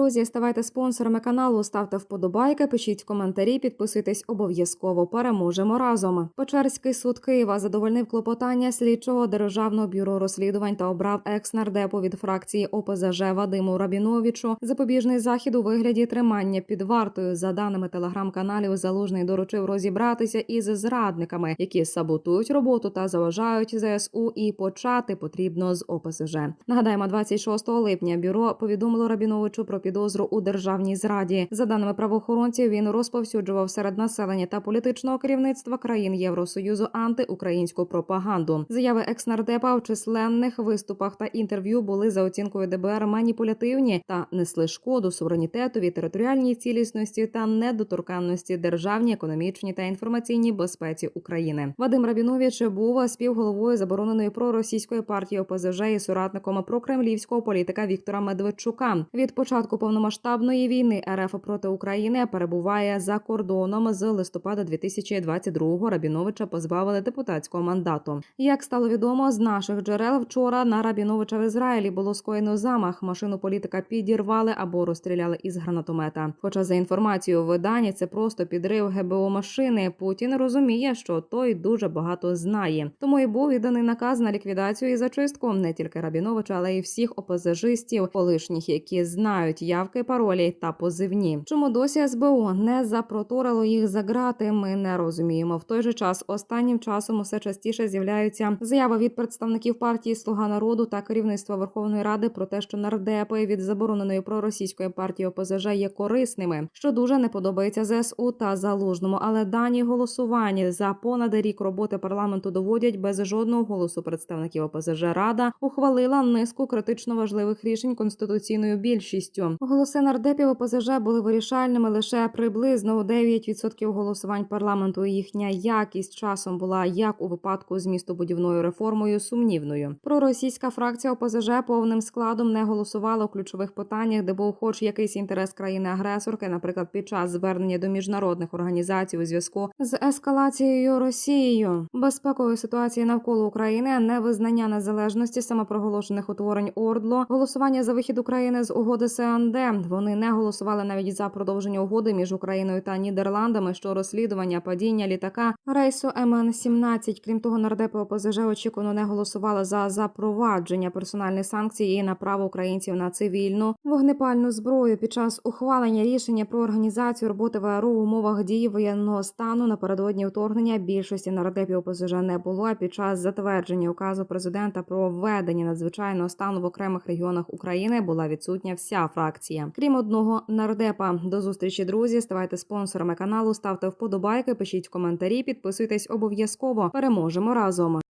друзі, ставайте спонсорами каналу, ставте вподобайки, пишіть коментарі, підписуйтесь обов'язково. Переможемо разом. Печерський суд Києва задовольнив клопотання слідчого державного бюро розслідувань та обрав екс-нардепу від фракції ОПЗЖ Вадиму Рабіновичу запобіжний захід у вигляді тримання під вартою. За даними телеграм-каналів, залужний доручив розібратися із зрадниками, які саботують роботу та заважають ЗСУ. І почати потрібно з ОПЗЖ. Нагадаємо, 26 липня бюро повідомило Рабіновичу про підозру у державній зраді. За даними правоохоронців, він розповсюджував серед населення та політичного керівництва країн Євросоюзу антиукраїнську пропаганду. Заяви екснардепа в численних виступах та інтерв'ю були за оцінкою ДБР маніпулятивні та несли шкоду суверенітетові, територіальній цілісності та недоторканності державній, економічній та інформаційній безпеці України. Вадим Рабінович був співголовою забороненої проросійської партії ОПЗЖ і соратником прокремлівського політика Віктора Медведчука. Від початку повномасштабної війни РФ проти України перебуває за кордоном з листопада 2022-го Рабіновича позбавили депутатського мандату. Як стало відомо з наших джерел, вчора на Рабіновича в Ізраїлі було скоєно замах. Машину політика підірвали або розстріляли із гранатомета. Хоча за інформацією в виданні це просто підрив ГБО машини. Путін розуміє, що той дуже багато знає. Тому і був відданий наказ на ліквідацію і зачистку не тільки Рабіновича, але й всіх опозажистів, колишніх, які знають явки, паролі та позивні. Чому досі СБУ не запроторило їх за грати? Ми не розуміємо. В той же час останнім часом усе частіше з'являються заяви від представників партії Слуга народу та керівництва Верховної Ради про те, що нардепи від забороненої проросійської партії ОПЗЖ є корисними, що дуже не подобається ЗСУ та залужному. Але дані голосування за понад рік роботи парламенту доводять без жодного голосу представників ОПЗЖ Рада ухвалила низку критично важливих рішень конституційною більшістю. Голоси нардепів ОПЗЖ були вирішальними лише приблизно у 9% голосувань парламенту. Їхня якість часом була як у випадку з містобудівною реформою сумнівною. Проросійська фракція ОПЗЖ повним складом не голосувала у ключових питаннях, де був хоч якийсь інтерес країни-агресорки, наприклад, під час звернення до міжнародних організацій у зв'язку з ескалацією Росією, безпекової ситуації навколо України, невизнання незалежності самопроголошених утворень ОРДЛО, голосування за вихід України з угоди СНД. Вони не голосували навіть за продовження угоди між Україною та Нідерландами, що розслідування падіння літака рейсу МН-17. Крім того, нардепи ОПЗЖ очікувано не голосували за запровадження персональних санкцій і на право українців на цивільну вогнепальну зброю під час ухвалення рішення про організацію роботи ВРУ в умовах дії воєнного стану напередодні вторгнення більшості нардепів ОПЗЖ не було. А під час затвердження указу президента про введення надзвичайного стану в окремих регіонах України була відсутня вся фракція. Крім одного нардепа. До зустрічі, друзі. Ставайте спонсорами каналу, ставте вподобайки, пишіть коментарі, підписуйтесь обов'язково. Переможемо разом.